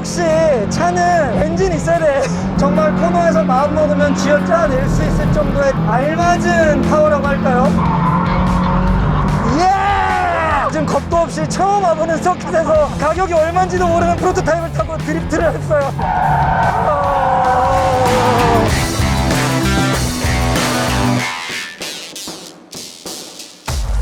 역시 차는 엔진이 있어야 돼. 정말 코너에서 마음 먹으면 쥐어짜낼 수 있을 정도의 알맞은 파워라고 할까요? 예! 지금 겁도 없이 처음 와보는 서킷에서 가격이 얼마인지도 모르는 프로토타입을 타고 드리프트를 했어요. 어...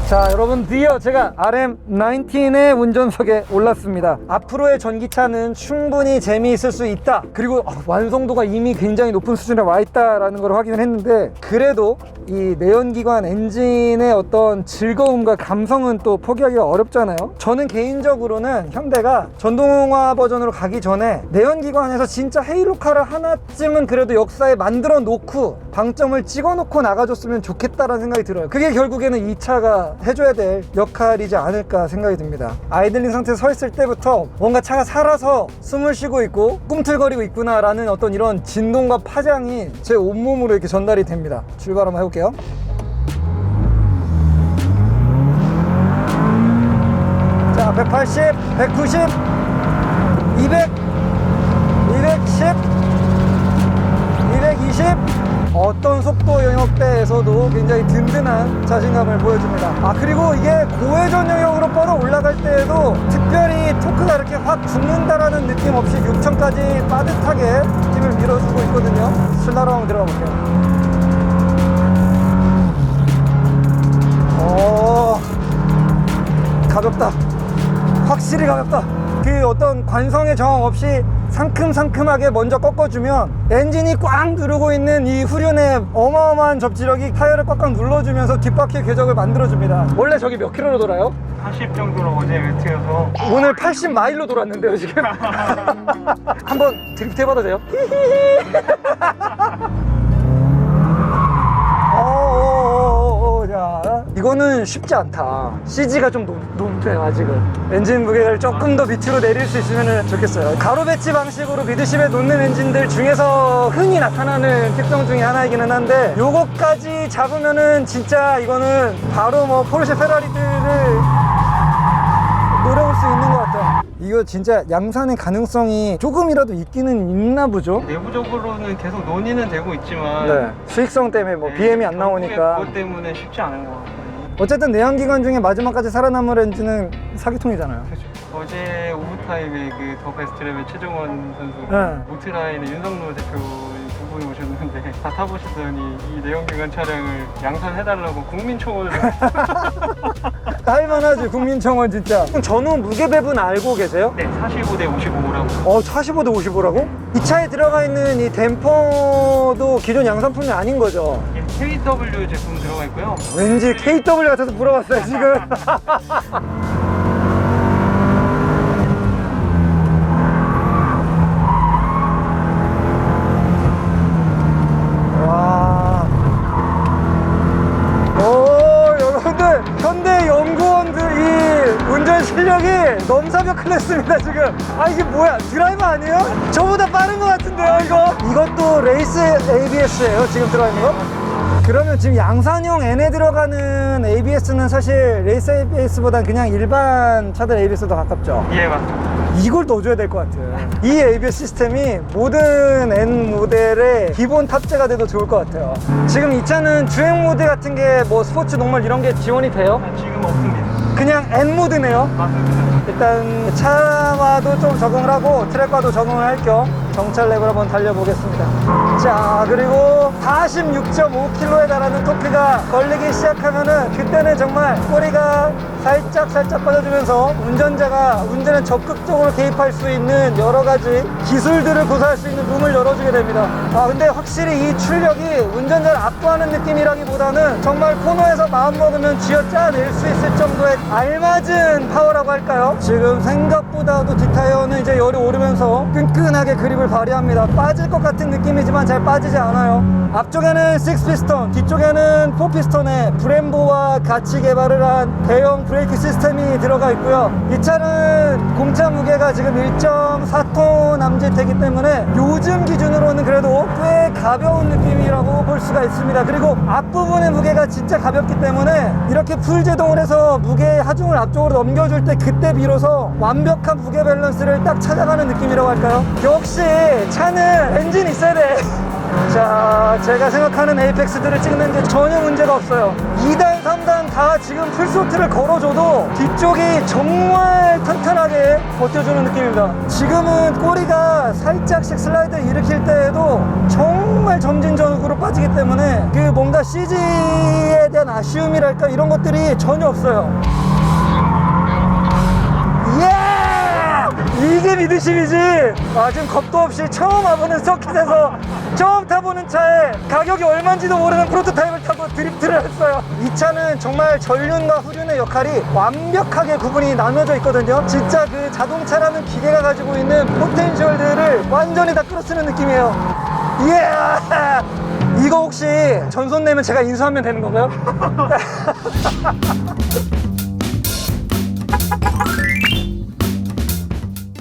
자 여러분 드디어 제가 RM19의 운전석에 올랐습니다. 앞으로의 전기차는 충분히 재미있을 수 있다. 그리고 어, 완성도가 이미 굉장히 높은 수준에 와 있다라는 걸 확인을 했는데 그래도 이 내연기관 엔진의 어떤 즐거움과 감성은 또 포기하기가 어렵잖아요. 저는 개인적으로는 현대가 전동화 버전으로 가기 전에 내연기관에서 진짜 헤일로카를 하나쯤은 그래도 역사에 만들어 놓고 방점을 찍어 놓고 나가줬으면 좋겠다라는 생각이 들어요. 그게 결국에는 이 차가 해줘야 될 역할이지 않을까 생각이 듭니다. 아이들링 상태에서 서 있을 때부터 뭔가 차가 살아서 숨을 쉬고 있고 꿈틀거리고 있구나 라는 어떤 이런 진동과 파장이 제 온몸으로 이렇게 전달이 됩니다. 출발 한번 해볼게요. 자 180, 190, 200, 210, 220 어떤 속도 영역대에서도 굉장히 든든한 자신감을 보여줍니다. 아 그리고 이게 고회전 영역으로 뻗어 올라갈 때에도 특별히 토크가 이렇게 확 죽는다라는 느낌 없이 6천까지 빠듯하게 힘을 밀어주고 있거든요. 한번 들어가 볼게요. 오, 가볍다. 확실히 가볍다. 그 어떤 관성의 저항 없이 상큼상큼하게 먼저 꺾어주면 엔진이 꽉 누르고 있는 이 후륜의 어마어마한 접지력이 타이어를 꽉꽉 눌러주면서 뒷바퀴 궤적을 만들어줍니다. 원래 저기 몇 킬로로 돌아요? 80 정도로 어제 매트여서 오늘 80 마일로 돌았는데요 지금 한번 드리프트 해봐도 돼요? 어어어어어, 자, 이거는 쉽지 않다. CG가 좀 높, 높네요 아직은. 엔진 무게를 조금 더 밑으로 내릴 수 있으면 좋겠어요. 가로 배치 방식으로 미드십에 놓는 엔진들 중에서 흔히 나타나는 특성 중에 하나이기는 한데 요거까지 잡으면은 진짜 이거는 바로 뭐 포르쉐 페라리들을 이거 진짜 양산의 가능성이 조금이라도 있기는 있나 보죠? 내부적으로는 계속 논의는 되고 있지만 네. 수익성 때문에 뭐 네, BM이 안 결국에 나오니까. 그것 때문에 쉽지 않은 것 같아요. 어쨌든 내연기관 중에 마지막까지 살아남을 엔진은 사기통이잖아요. 그렇죠. 어제 오브타임에 그더 베스트랩의 최정원 선수, 네. 모트라인의 윤성로 대표 두 분이 오셨는데 다 타보시더니 이 내연기관 차량을 양산해달라고 국민청원을 할만하지, 국민청원 진짜. 그럼 전후 무게 배분 알고 계세요? 네, 45대 55라고 어, 45대 55라고? 이 차에 들어가 있는 이 댐퍼도 기존 양산품이 아닌 거죠? KW 제품 들어가 있고요. 왠지 KW 같아서 물어봤어요, 지금. 넘사벽 클래스입니다, 지금. 아, 이게 뭐야? 드라이버 아니에요? 저보다 빠른 것 같은데요, 이거? 이것도 레이스 ABS예요, 지금 들어가 있는 거? 그러면 지금 양산형 N에 들어가는 ABS는 사실 레이스 ABS보단 그냥 일반 차들 ABS 더 가깝죠. 예, 맞죠. 이걸 넣어줘야 될 것 같아요. 이 ABS 시스템이 모든 N 모델의 기본 탑재가 돼도 좋을 것 같아요. 지금 이 차는 주행 모드 같은 게 뭐 스포츠, 노멀 이런 게 지원이 돼요? 아, 지금 없습니다. 그냥 N 모드네요. 맞습니다. 일단 차와도 좀 적응을 하고 트랙과도 적응을 할겸 정찰 랩을 한번 달려보겠습니다. 자 그리고 46.5km에 달하는 토크가 걸리기 시작하면은 그때는 정말 꼬리가 살짝 살짝 빠져주면서 운전자가 운전에 적극적으로 개입할 수 있는 여러 가지 기술들을 구사할 수 있는 룸을 열어주게 됩니다. 아 근데 확실히 이 출력이 운전자를 압도하는 느낌이라기보다는 정말 코너에서 마음 먹으면 쥐어짜낼 수 있을 정도의 알맞은 파워라고 할까요? 지금 생각 보다도 뒷타이어는 이제 열이 오르면서 끈끈하게 그립을 발휘합니다. 빠질 것 같은 느낌이지만 잘 빠지지 않아요. 앞쪽에는 6피스톤, 뒤쪽에는 4피스톤의 브렘보와 같이 개발을 한 대형 브레이크 시스템이 들어가 있고요. 이 차는 공차 무게가 지금 1.4톤 남짓되기 때문에 요즘 기준으로는 그래도 꽤 가벼운 느낌이라고 볼 수가 있습니다. 그리고 앞부분의 무게가 진짜 가볍기 때문에 이렇게 풀 제동을 해서 무게 하중을 앞쪽으로 넘겨줄 때 그때 비로소 완벽한 완벽한 무게 밸런스를 딱 찾아가는 느낌이라고 할까요? 역시 차는 엔진이 있어야 돼. 자, 제가 생각하는 에이펙스들을 찍는데 전혀 문제가 없어요. 2단, 3단 다 지금 풀소트를 걸어줘도 뒤쪽이 정말 튼튼하게 버텨주는 느낌입니다. 지금은 꼬리가 살짝씩 슬라이드 일으킬 때에도 정말 점진적으로 빠지기 때문에 그 뭔가 CG에 대한 아쉬움이랄까 이런 것들이 전혀 없어요. 이게 미드십이지! 아, 지금 겁도 없이 처음 와보는 서킷에서 처음 타보는 차에 가격이 얼마인지도 모르는 프로토타입을 타고 드리프트를 했어요. 이 차는 정말 전륜과 후륜의 역할이 완벽하게 구분이 나눠져 있거든요. 진짜 그 자동차라는 기계가 가지고 있는 포텐셜들을 완전히 다 끌어쓰는 느낌이에요. 예! 이거 혹시 전손 내면 제가 인수하면 되는 건가요?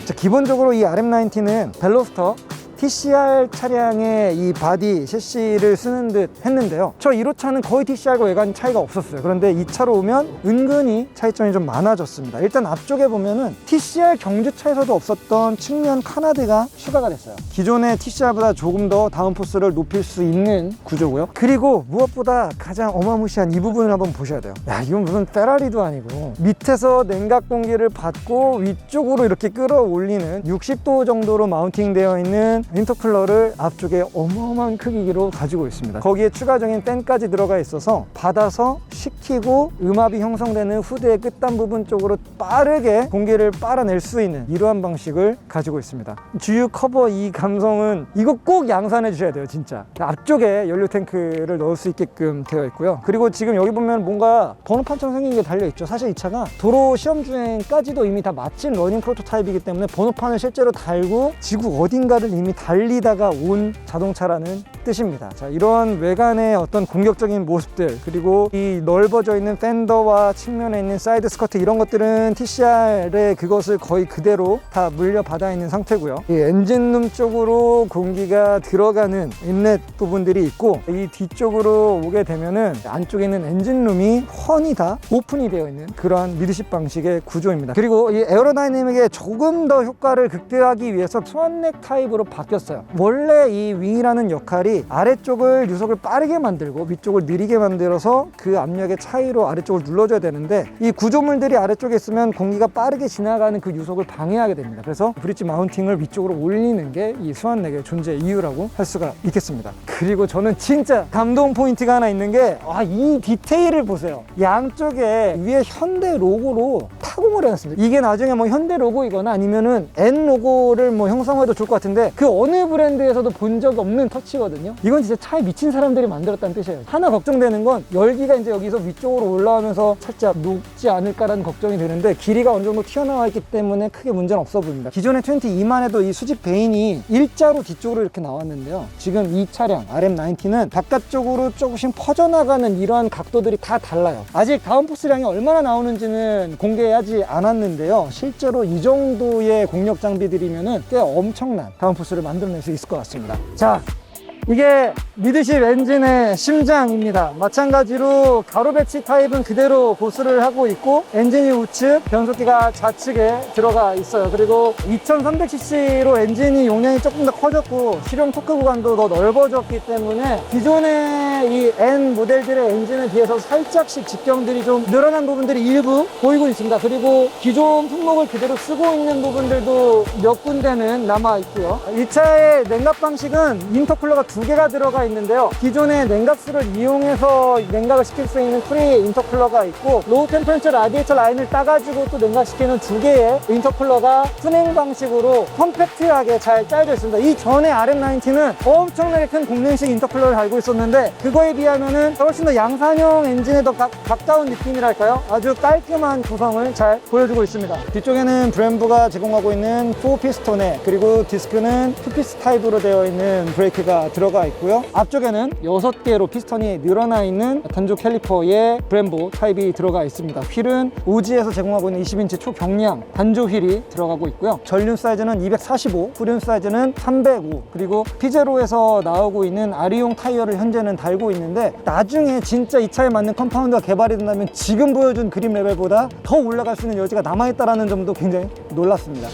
자, 기본적으로 이 RM90는 벨로스터 TCR 차량의 이 바디 셰시를 쓰는 듯 했는데요. 저 1호차는 거의 TCR과 외관 차이가 없었어요. 그런데 이 차로 오면 은근히 차이점이 좀 많아졌습니다. 일단 앞쪽에 보면은 TCR 경주차에서도 없었던 측면 카나드가 추가가 됐어요. 기존의 TCR보다 조금 더 다운포스를 높일 수 있는 구조고요. 그리고 무엇보다 가장 어마무시한 이 부분을 한번 보셔야 돼요. 야, 이건 무슨 페라리도 아니고 밑에서 냉각 공기를 받고 위쪽으로 이렇게 끌어올리는 60도 정도로 마운팅되어 있는 인터쿨러를 앞쪽에 어마어마한 크기로 가지고 있습니다. 거기에 추가적인 팬까지 들어가 있어서 받아서 식히고 음압이 형성되는 후드의 끝단 부분 쪽으로 빠르게 공기를 빨아낼 수 있는 이러한 방식을 가지고 있습니다. 주유 커버 이 감성은 이거 꼭 양산해 주셔야 돼요, 진짜. 앞쪽에 연료 탱크를 넣을 수 있게끔 되어 있고요. 그리고 지금 여기 보면 뭔가 번호판처럼 생긴 게 달려 있죠. 사실 이 차가 도로 시험 주행까지도 이미 다 마친 러닝 프로토타입이기 때문에 번호판을 실제로 달고 지구 어딘가를 이미 달리다가 온 자동차라는 뜻입니다. 자, 이런 외관의 어떤 공격적인 모습들 그리고 이 넓어져 있는 팬더와 측면에 있는 사이드 스커트 이런 것들은 TCR의 그것을 거의 그대로 다 물려받아 있는 상태고요. 이 엔진룸 쪽으로 공기가 들어가는 인렛 부분들이 있고 이 뒤쪽으로 오게 되면은 안쪽에 있는 엔진룸이 훤히 다 오픈이 되어 있는 그러한 미드십 방식의 구조입니다. 그리고 이 에어로다이내믹에 조금 더 효과를 극대화하기 위해서 스완넥 타입으로 바 뀌었어요. 원래 이 윙이라는 역할이 아래쪽을 유속을 빠르게 만들고 위쪽을 느리게 만들어서 그 압력의 차이로 아래쪽을 눌러줘야 되는데 이 구조물들이 아래쪽에 있으면 공기가 빠르게 지나가는 그 유속을 방해하게 됩니다. 그래서 브릿지 마운팅을 위쪽으로 올리는 게이 스완넥의 존재 이유라고 할 수가 있겠습니다. 그리고 저는 진짜 감동 포인트가 하나 있는 게 아, 이 디테일을 보세요. 양쪽에 위에 현대 로고로 타공을 해놨습니다. 이게 나중에 뭐 현대 로고이거나 아니면은 N 로고를 뭐 형성해도 좋을 것 같은데 그 어느 브랜드에서도 본 적 없는 터치거든요. 이건 진짜 차에 미친 사람들이 만들었다는 뜻이에요. 하나 걱정되는 건 열기가 이제 여기서 위쪽으로 올라오면서 살짝 녹지 않을까라는 걱정이 되는데 길이가 어느 정도 튀어나와 있기 때문에 크게 문제는 없어 보입니다. 기존의 22만 해도 이 수직 베인이 일자로 뒤쪽으로 이렇게 나왔는데요. 지금 이 차량 RM90는 바깥쪽으로 조금씩 퍼져나가는 이러한 각도들이 다 달라요. 아직 다운포스량이 얼마나 나오는지는 공개 하지 않았는데요. 실제로 이 정도의 공력 장비들이면은 꽤 엄청난 다운포스를 만들어낼 수 있을 것 같습니다. 자, 이게 미드십 엔진의 심장입니다. 마찬가지로 가로 배치 타입은 그대로 보수를 하고 있고 엔진이 우측, 변속기가 좌측에 들어가 있어요. 그리고 2300cc로 엔진이 용량이 조금 더 커졌고 실용 토크 구간도 더 넓어졌기 때문에 기존의 이 N 모델들의 엔진에 비해서 살짝씩 직경들이 좀 늘어난 부분들이 일부 보이고 있습니다. 그리고 기존 품목을 그대로 쓰고 있는 부분들도 몇 군데는 남아 있고요. 이 차의 냉각 방식은 인터쿨러가 두 개가 들어가 있는데요. 기존의 냉각수를 이용해서 냉각을 시킬 수 있는 프리 인터쿨러가 있고 로우 템퍼처 라디에이터 라인을 따가지고 또 냉각시키는 두 개의 인터쿨러가 튜닝 방식으로 컴팩트하게 잘 짜여져 있습니다. 이 전에 RM90는 엄청나게 큰 공랭식 인터쿨러를 달고 있었는데 그거에 비하면은 훨씬 더 양산형 엔진에 더 가, 가까운 느낌이랄까요? 아주 깔끔한 구성을 잘 보여주고 있습니다. 뒤쪽에는 브렘브가 제공하고 있는 4피스톤에 그리고 디스크는 2피스 타입으로 되어 있는 브레이크가 들어 가 있고요. 앞쪽에는 6개로 피스턴이 늘어나 있는 단조 캘리퍼의 브em보 타입이 들어가 있습니다. 휠은 우지에서 제공하고 있는 20인치 초경량 단조 휠이 들어가고 있고요. 전륜 사이즈는 245, 후륜 사이즈는 305, 그리고 피제로에서 나오고 있는 아리용 타이어를 현재는 달고 있는데 나중에 진짜 이 차에 맞는 컴파운드가 개발이 된다면 지금 보여준 그림 레벨보다 더 올라갈 수 있는 여지가 남아있다는 점도 굉장히 놀랐습니다.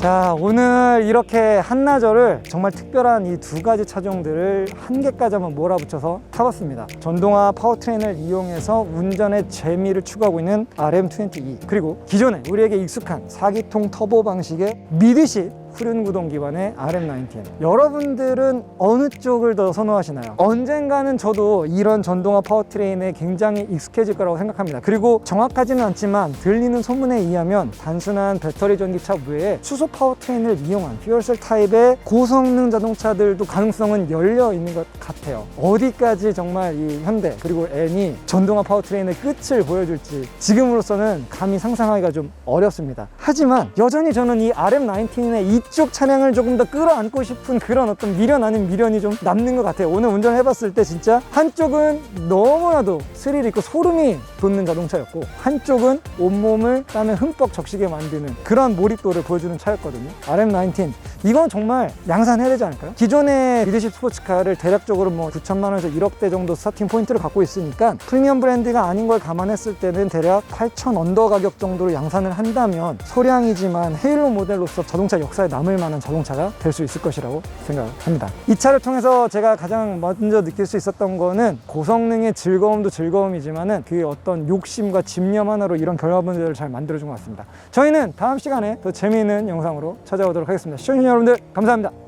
자 오늘 이렇게 한나절을 정말 특별한 이 두 가지 차종들을 한 개까지 한번 몰아붙여서 타봤습니다. 전동화 파워트레인을 이용해서 운전의 재미를 추구하고 있는 RM22 그리고 기존에 우리에게 익숙한 4기통 터보 방식의 미드식 후륜 구동 기반의 RM19 여러분들은 어느 쪽을 더 선호하시나요? 언젠가는 저도 이런 전동화 파워트레인에 굉장히 익숙해질 거라고 생각합니다. 그리고 정확하지는 않지만 들리는 소문에 의하면 단순한 배터리 전기차 외에 수소 파워트레인을 이용한 퓨얼셀 타입의 고성능 자동차들도 가능성은 열려 있는 것 같아요. 어디까지 정말 이 현대 그리고 N이 전동화 파워트레인의 끝을 보여줄지 지금으로서는 감히 상상하기가 좀 어렵습니다. 하지만 여전히 저는 이 RM19의 이쪽 차량을 조금 더 끌어안고 싶은 그런 어떤 미련 아닌 미련이 좀 남는 것 같아요. 오늘 운전해봤을 때 진짜 한쪽은 너무나도 스릴 있고 소름이 돋는 자동차였고 한쪽은 온몸을 땀에 흠뻑 적시게 만드는 그런 몰입도를 보여주는 차였거든요. RM19 이건 정말 양산해야 되지 않을까요? 기존의 리더십 스포츠카를 대략적으로 뭐 9천만 원에서 1억대 정도 스타팅 포인트를 갖고 있으니까 프리미엄 브랜드가 아닌 걸 감안했을 때는 대략 8천 언더 가격 정도로 양산을 한다면 소량이지만 헤일로 모델로서 자동차 남을 만한 자동차가 될 수 있을 것이라고 생각합니다. 이 차를 통해서 제가 가장 먼저 느낄 수 있었던 거는 고성능의 즐거움도 즐거움이지만은 그 어떤 욕심과 집념 하나로 이런 결과물들을 잘 만들어준 것 같습니다. 저희는 다음 시간에 더 재미있는 영상으로 찾아오도록 하겠습니다. 시청자 여러분들 감사합니다.